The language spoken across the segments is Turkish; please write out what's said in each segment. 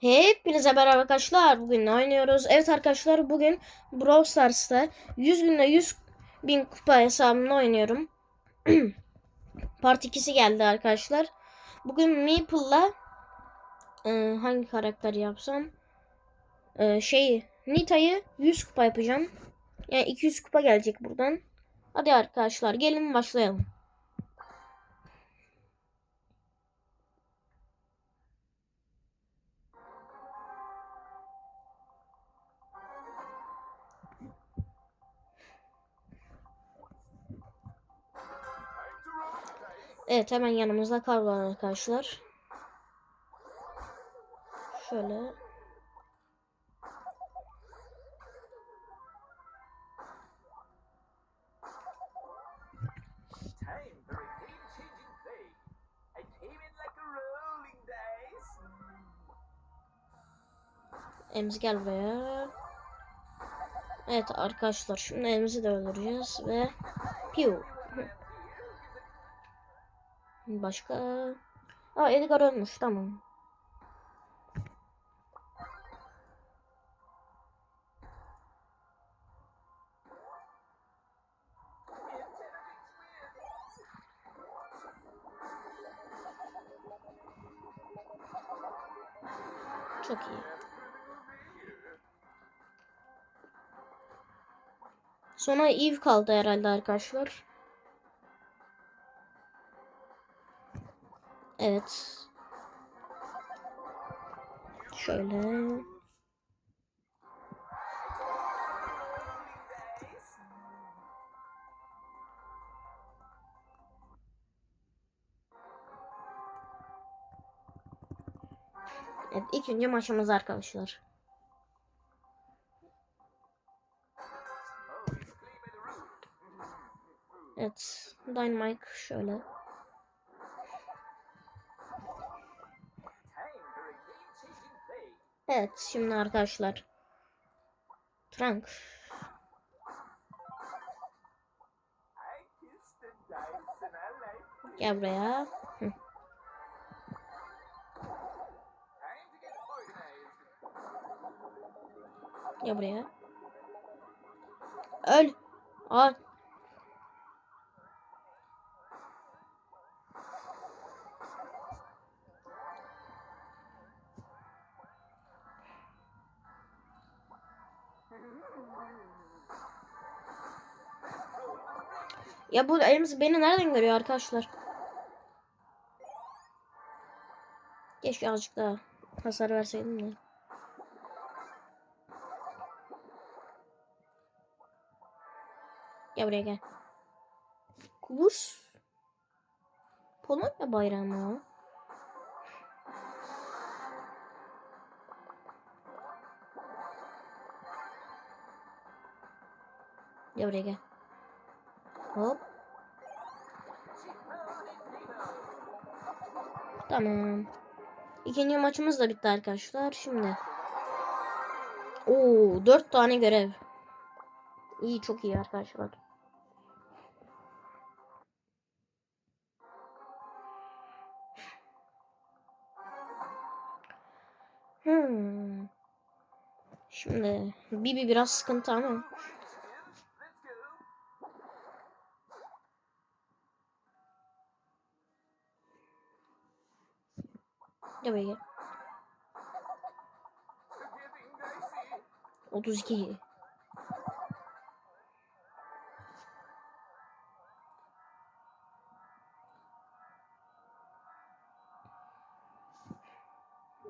Hepinize merhaba arkadaşlar. Bugün oynuyoruz? Evet arkadaşlar bugün Brawl Stars'ta 100 günde 100 bin kupa hesabını oynuyorum. Part 2'si geldi arkadaşlar. Bugün Maple'la e, hangi karakter yapsam? E, şey Nita'yı 100 kupa yapacağım. Yani 200 kupa gelecek buradan. Hadi arkadaşlar gelin başlayalım. Evet hemen yanımızda kar var arkadaşlar. Şöyle. Emzi gel buraya. Evet arkadaşlar şimdi Emzi de öldüreceğiz ve piu. Başka. Aa Edgar ölmüş tamam. Çok iyi. Sonra Eve kaldı herhalde arkadaşlar. Evet. Şöyle. Evet ikinci maçımız arkadaşlar. Evet. Dynamite şöyle. Evet şimdi arkadaşlar. Trunk. Gel buraya. Hı. Gel buraya. Öl. Aa. Ya bu elimiz beni nereden görüyor arkadaşlar? Keşke azıcık daha hasar verseydim de. Gel buraya gel. Kubus. Polonya bayrağı mı o? Gel buraya gel. Hop. Tamam. İkinci maçımız da bitti arkadaşlar. Şimdi. Oo, dört tane görev. İyi çok iyi arkadaşlar. Hmm. Şimdi Bibi biraz sıkıntı ama. Getting dicey. 32.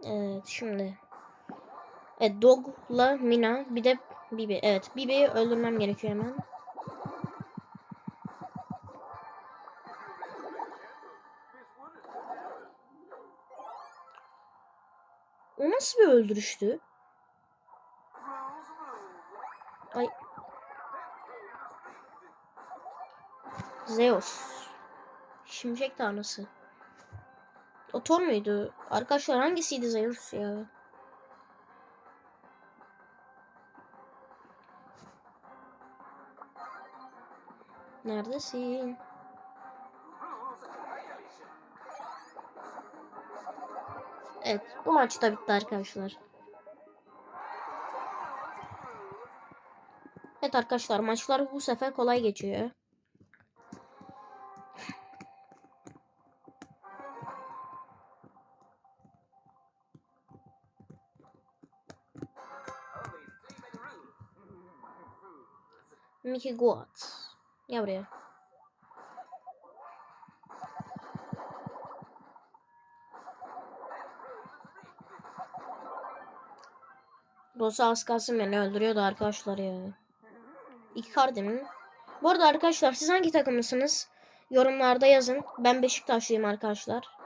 Evet şimdi. Evet Dog'la Mina bir de Bibi. Evet Bibi'yi öldürmem gerekiyor hemen. O nasıl bir öldürüştü? Ay. Zeus. Şimşek tanrısı. O Thor muydu? Arkadaşlar hangisiydi Zeus ya? Neredesin? Evet bu maç da bitti arkadaşlar. Evet arkadaşlar maçlar bu sefer kolay geçiyor. Mickey Goat. Gel buraya. Rosa az kalsın beni öldürüyordu arkadaşlar ya. Icardi mi? Bu arada arkadaşlar siz hangi takımlısınız? Yorumlarda yazın. Ben Beşiktaşlıyım arkadaşlar.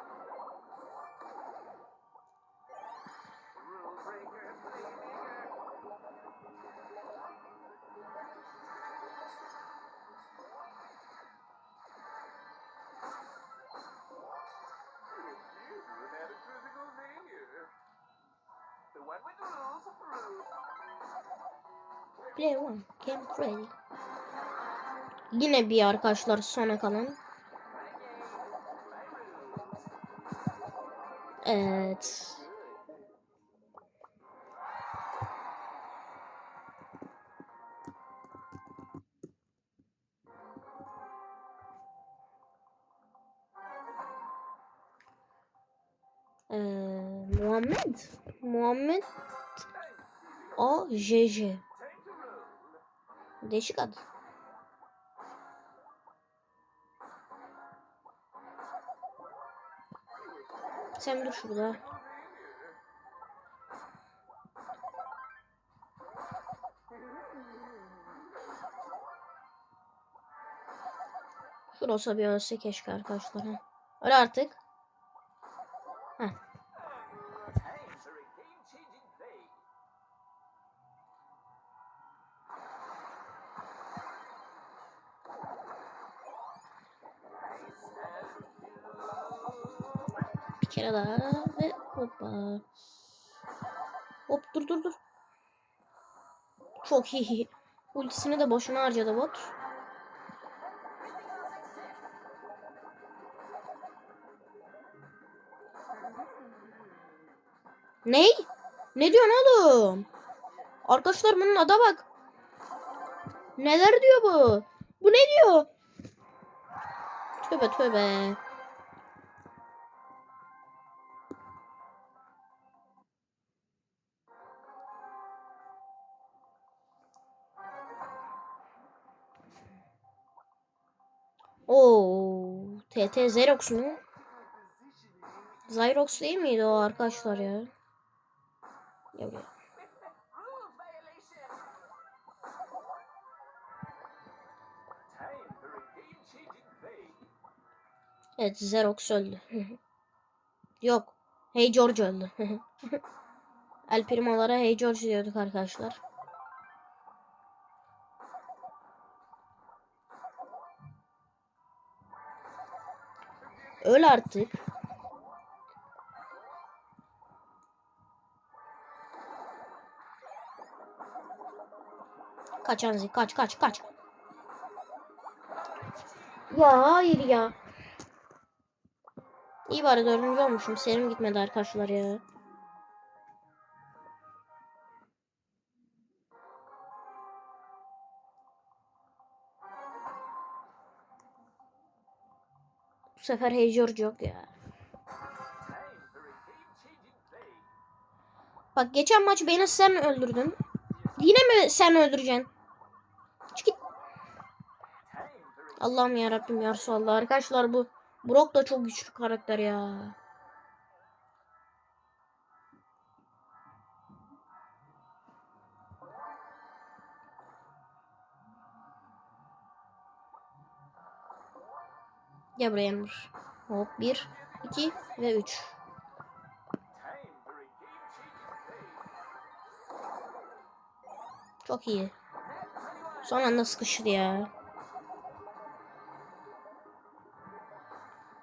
Yine bir arkadaşlar sona kalan. Evet. Ee, Muhammed. Muhammed O JJ. Değişik adı. Sen dur şurada. Şurası bir ölse keşke arkadaşlar. Öyle artık. Heh. Kere daha ve hoppa. Hop dur dur dur. Çok iyi. Ultisini de boşuna harcadı bot. Ney? Ne diyorsun oğlum? Arkadaşlar bunun ada bak. Neler diyor bu? Bu ne diyor? Tövbe tövbe. Oo, TT Xerox mu? Xerox değil miydi o arkadaşlar ya? Play. Evet Xerox öldü. Yok. Hey George öldü. El Primo'lara Hey George diyorduk arkadaşlar. Öl artık. Kaç Anzi kaç kaç kaç. Ya hayır ya. İyi bari dördüncü olmuşum. Serim gitmedi arkadaşlar ya. Bu sefer George yok ya. Bak geçen maç beni sen öldürdün. Yine mi sen öldüreceksin? Çık git. Allah'ım ya Rabbim ya Resulallah. Arkadaşlar bu Brock da çok güçlü karakter ya. Gel buraya Emir. Hop bir, iki ve üç. time for a game-changing play. Çok iyi. Son anda sıkıştı ya.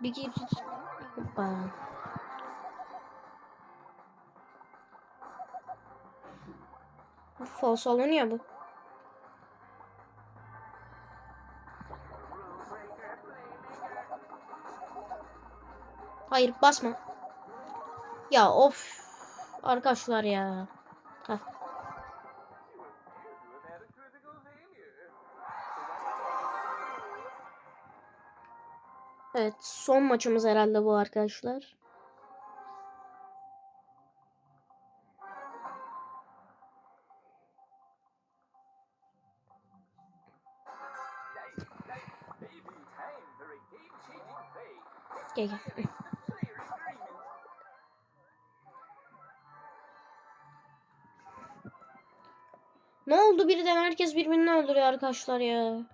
Bir iki Hoppa. Bu False alınıyor bu. Hayır basma. Ya of. Arkadaşlar ya. Heh. Evet son maçımız herhalde bu arkadaşlar. Dave, Dave, Ne oldu birden herkes birbirini öldürüyor arkadaşlar ya.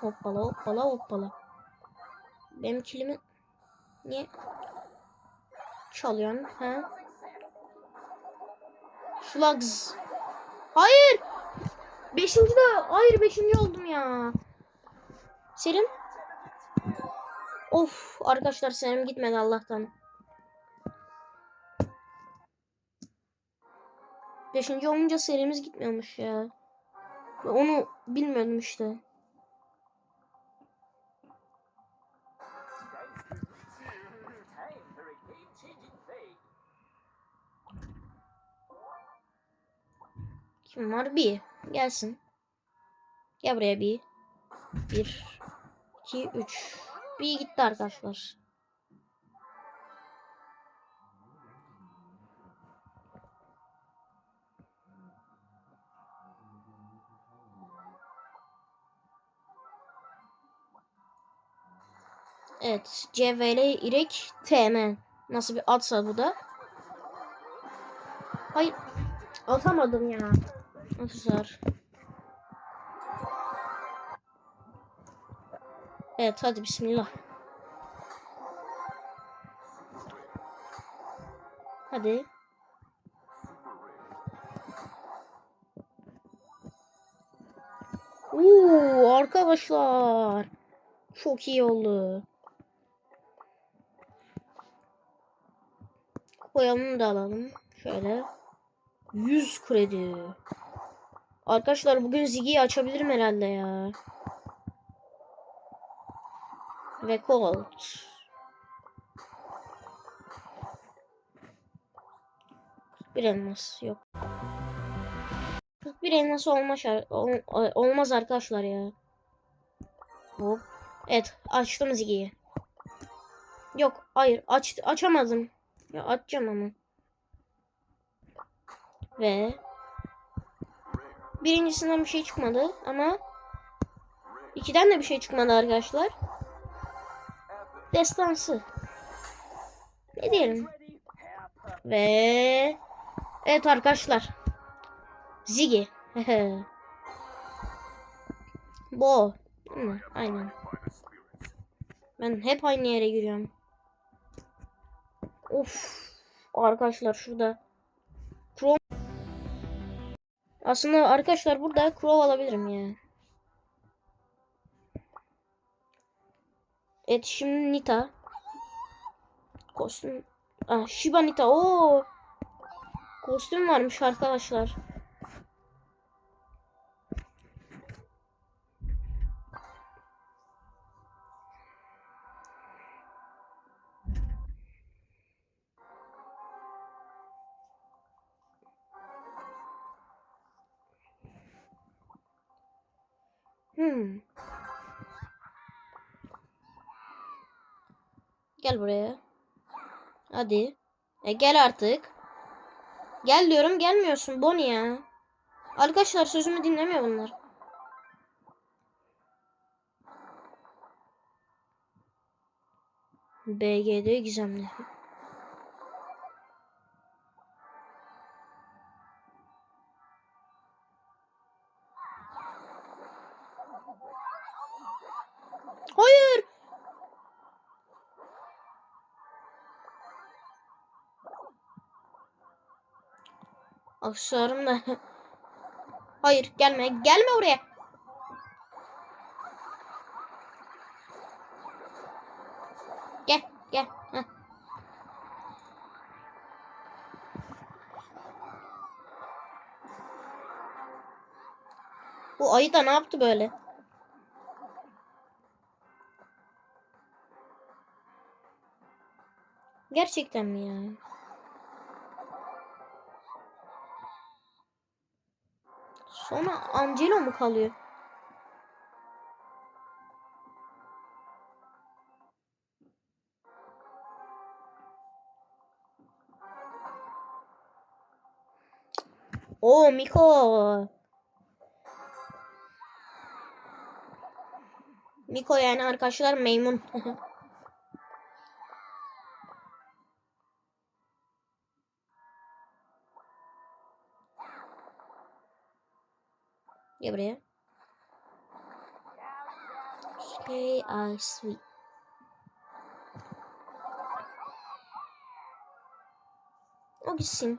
Hoppala hoppala hoppala. Benim kilimi niye çalıyorsun ha? Slugs. Hayır. Beşinci de hayır beşinci oldum ya. Selim. Of arkadaşlar senim gitmedi Allah'tan. Beşinci olunca serimiz gitmiyormuş ya. Ve Onu bilmiyordum işte. Kim var? Bir. Gelsin. Gel buraya bir. Bir. iki, üç. Bir gitti arkadaşlar. Evet. CVL İrek TM. Nasıl bir adsa bu da. Hayır. Atamadım ya. Nasıl Evet hadi bismillah. Hadi. Oo arkadaşlar. Çok iyi oldu. Koyalım da alalım. Şöyle. 100 kredi. Arkadaşlar bugün Ziggy'yi açabilirim herhalde ya. Ve Colt. Bir elmas yok. 41 elmas olmaz, ol- olmaz arkadaşlar ya. Hop. Evet açtım Ziggy'yi. Yok hayır aç, açamadım. Ya açacağım ama. Ve birincisinden bir şey çıkmadı ama ikiden de bir şey çıkmadı arkadaşlar. Destansı. Ne diyelim? Ve evet arkadaşlar. Ziggy. Bo. Değil mi? Aynen. Ben hep aynı yere giriyorum. Of. Arkadaşlar şurada Chrome Aslında arkadaşlar burada Crow alabilirim ya. Evet şimdi Nita. Kostüm. Ah Shiba Nita. Oo. Kostüm varmış arkadaşlar. Gel buraya. Hadi. E gel artık. Gel diyorum gelmiyorsun Bonnie ya. Arkadaşlar sözümü dinlemiyor bunlar. BGD gizemli. Asarım da. Hayır gelme. Gelme oraya. Gel gel. Heh. Bu ayı da ne yaptı böyle? Gerçekten mi ya? Sonra Angelo mu kalıyor? Oo Miko. Miko yani arkadaşlar maymun. Gel buraya. Hey, I sweet. O gitsin.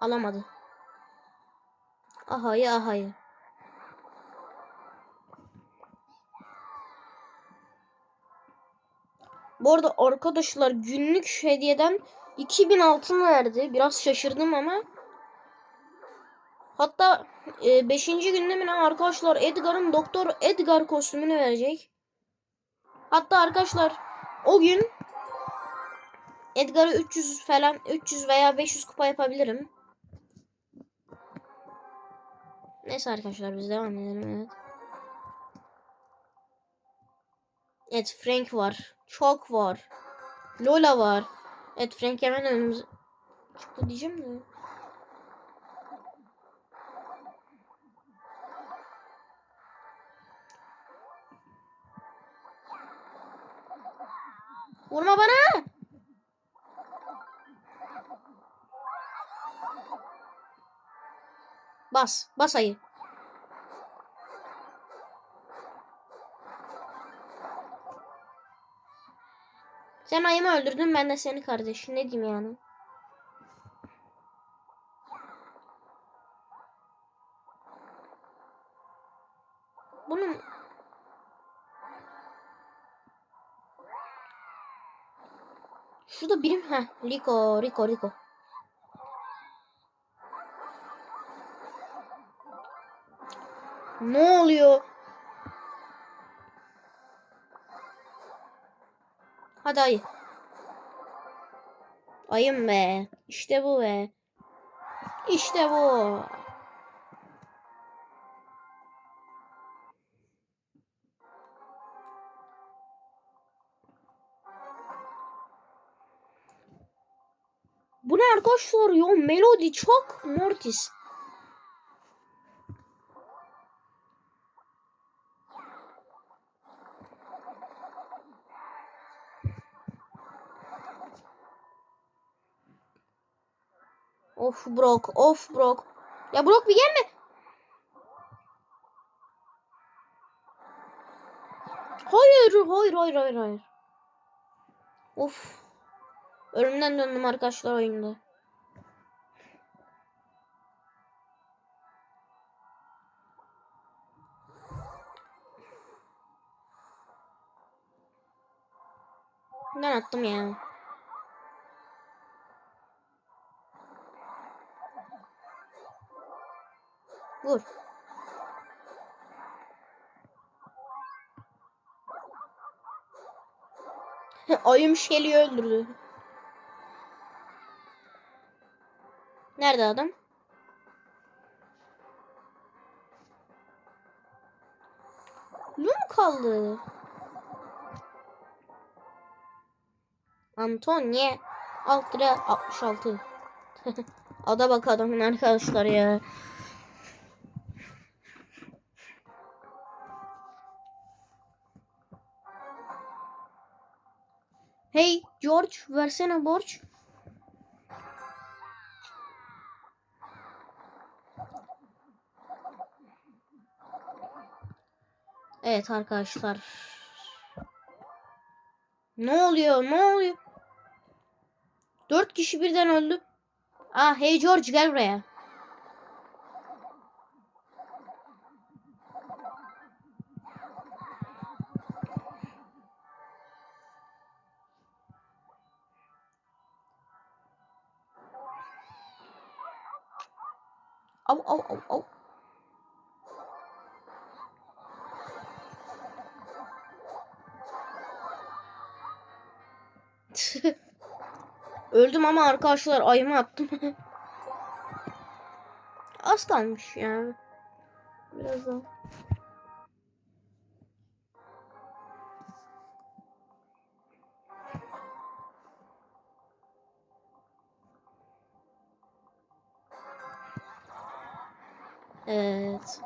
Alamadı. Ahayı ahayı. Bu arada arkadaşlar günlük hediyeden 2000 altın verdi. Biraz şaşırdım ama. Hatta 5. günde mi arkadaşlar Edgar'ın Doktor Edgar kostümünü verecek. Hatta arkadaşlar o gün Edgar'ı 300 falan 300 veya 500 kupa yapabilirim. Neyse arkadaşlar biz devam edelim evet. Evet Frank var. Çok var. Lola var. Evet Frank hemen önümüze çıktı diyeceğim de. Vurma bana. Bas. Bas ayı. Sen ayımı öldürdün ben de seni kardeşim. Ne diyeyim yani? Bunun Şurada birim ha Rico Rico Rico. Ne oluyor? Hadi ayı. Ayım be. İşte bu be. İşte bu. Bu ne arkadaşlar ya? Melody çok Mortis. Of Brock, of Brock. Ya Brock bir gelme. Hayır, hayır, hayır, hayır, hayır. Of. Ölümden döndüm arkadaşlar oyunda. Ben attım ya. Vur. Ayımış geliyor öldürdü. Nerede adam? Lu mu kaldı? Antonio. Alt lira 66. Ada bak adamın arkadaşlar ya. Hey George versene borç. Evet arkadaşlar. Ne oluyor? Ne oluyor? Dört kişi birden öldü. Ah hey George gel buraya. Öldüm ama arkadaşlar ayımı attım. Az kalmış yani. Biraz daha. Evet.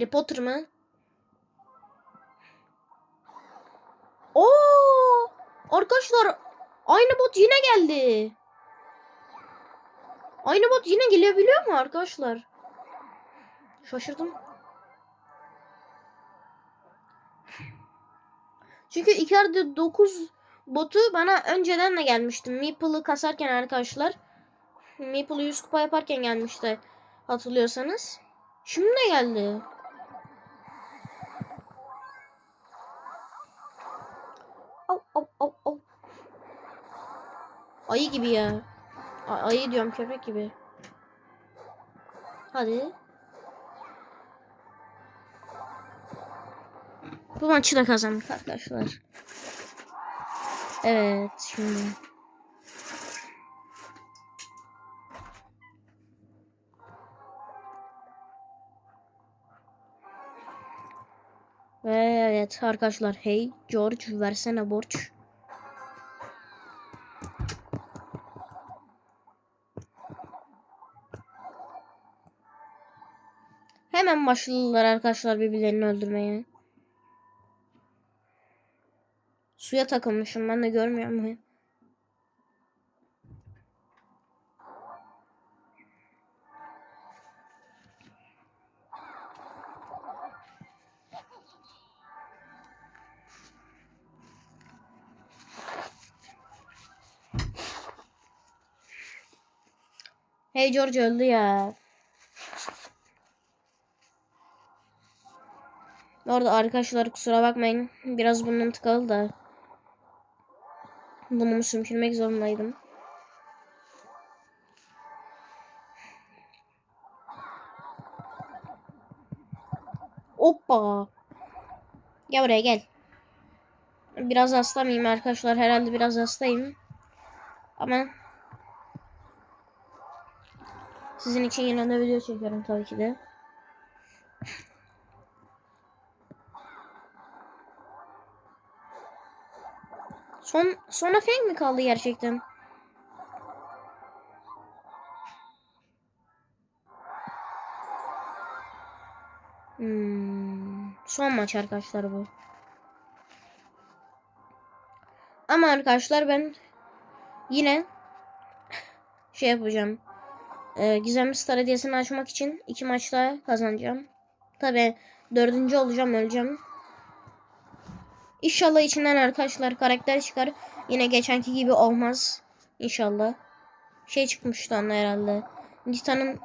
Harry Potter mı? Oo! Arkadaşlar aynı bot yine geldi. Aynı bot yine gelebiliyor mu arkadaşlar? Şaşırdım. Çünkü Icardi 9 botu bana önceden de gelmişti. Meeple'ı kasarken arkadaşlar. Meeple'ı 100 kupa yaparken gelmişti. Hatırlıyorsanız. Şimdi de geldi. Au au au. Ayı gibi ya. A- ayı diyorum köpek gibi. Hadi. Bu maçı da kazandık arkadaşlar. Evet şimdi. Evet arkadaşlar hey George versene borç. Hemen başladılar arkadaşlar birbirlerini öldürmeye. Suya takılmışım ben de görmüyor muyum? Hey George öldü ya. Orada arkadaşlar kusura bakmayın. Biraz burnum tıkalı da. Burnumu sümkürmek zorundaydım. Hoppa. Gel buraya gel. Biraz hasta mıyım arkadaşlar? Herhalde biraz hastayım. Ama sizin için yine de video çekiyorum tabii ki de. Son sona fake mi kaldı gerçekten? Hmm, son maç arkadaşlar bu. Ama arkadaşlar ben yine şey yapacağım. Ee, Gizemli Star hediyesini açmak için iki maçta kazanacağım. Tabi dördüncü olacağım öleceğim. İnşallah içinden arkadaşlar karakter çıkar. Yine geçenki gibi olmaz. İnşallah. Şey çıkmıştı onda herhalde. Nita'nın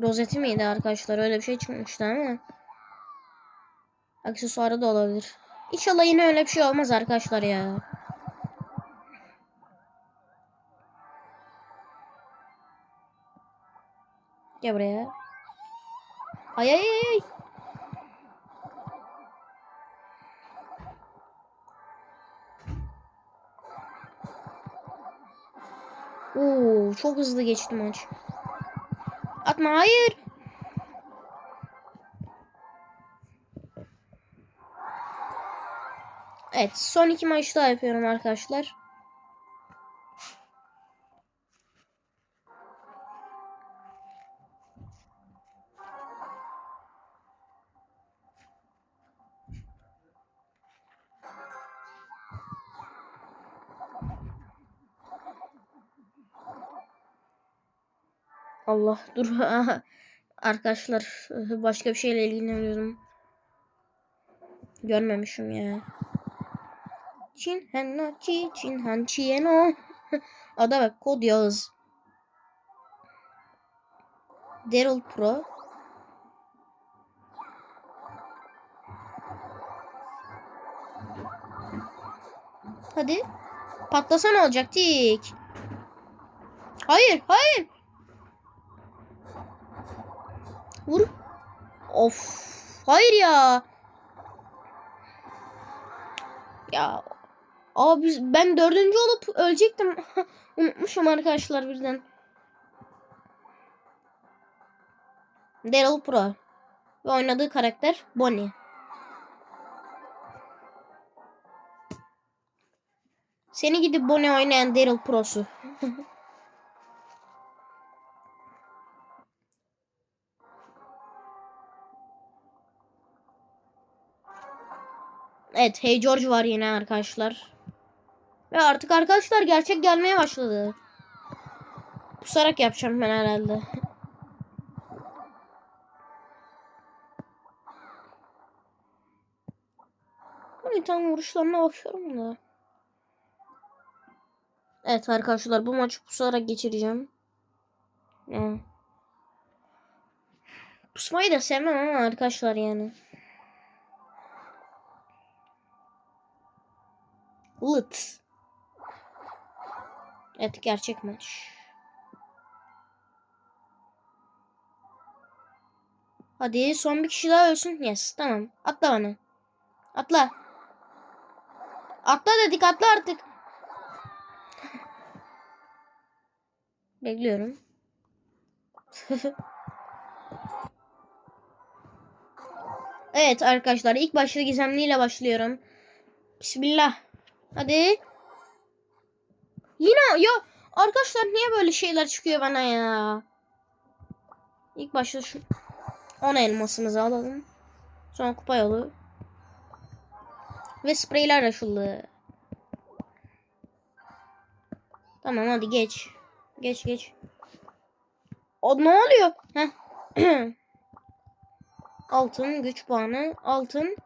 rozeti miydi arkadaşlar? Öyle bir şey çıkmıştı ama. Aksesuarı da olabilir. İnşallah yine öyle bir şey olmaz arkadaşlar ya. Gel buraya. Ay ay ay. Oo, çok hızlı geçti maç. Atma hayır. Evet son iki maç daha yapıyorum arkadaşlar. Allah dur. Arkadaşlar başka bir şeyle ilgileniyorum. Görmemişim ya. Çin henna çi çin han çieno. Ada bak kod Yağız. Daryl Pro. Hadi. Patlasa ne olacak tik? Hayır, hayır. Vur. Of. Hayır ya. Ya. Abi ben dördüncü olup ölecektim. Unutmuşum arkadaşlar birden. Daryl Pro. Ve oynadığı karakter Bonnie. Seni gidip Bonnie oynayan Daryl Pro'su. Evet, Hey George var yine arkadaşlar. Ve artık arkadaşlar gerçek gelmeye başladı. Pusarak yapacağım ben herhalde. Bir tane vuruşlarına bakıyorum da. Evet arkadaşlar bu maçı pusarak geçireceğim. Yani. Pusmayı da sevmem ama arkadaşlar yani. Lıt. Evet gerçek maç. Hadi son bir kişi daha ölsün. Yes tamam. Atla bana. Atla. Atla dedik atla artık. Bekliyorum. evet arkadaşlar ilk başta gizemliyle başlıyorum. Bismillah. Hadi. Yine ya arkadaşlar niye böyle şeyler çıkıyor bana ya? İlk başta şu 10 elmasımızı alalım. Sonra kupa yolu. Ve spreyler açıldı. Tamam hadi geç. Geç geç. O ne oluyor? Altın güç puanı. Altın.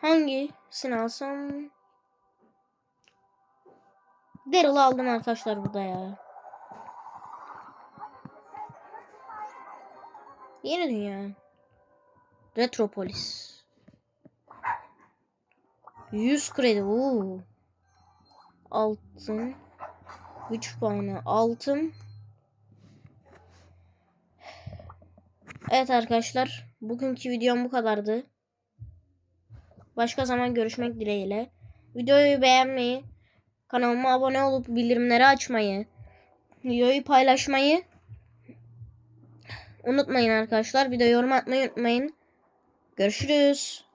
Hangisini alsam? Daryl'ı aldım arkadaşlar burada ya. Yeni dünya. Retropolis. 100 kredi. Oo. Altın. Güç puanı. Altın. Evet arkadaşlar. Bugünkü videom bu kadardı. Başka zaman görüşmek dileğiyle. Videoyu beğenmeyi, kanalıma abone olup bildirimleri açmayı, videoyu paylaşmayı unutmayın arkadaşlar. Bir de yorum atmayı unutmayın. Görüşürüz.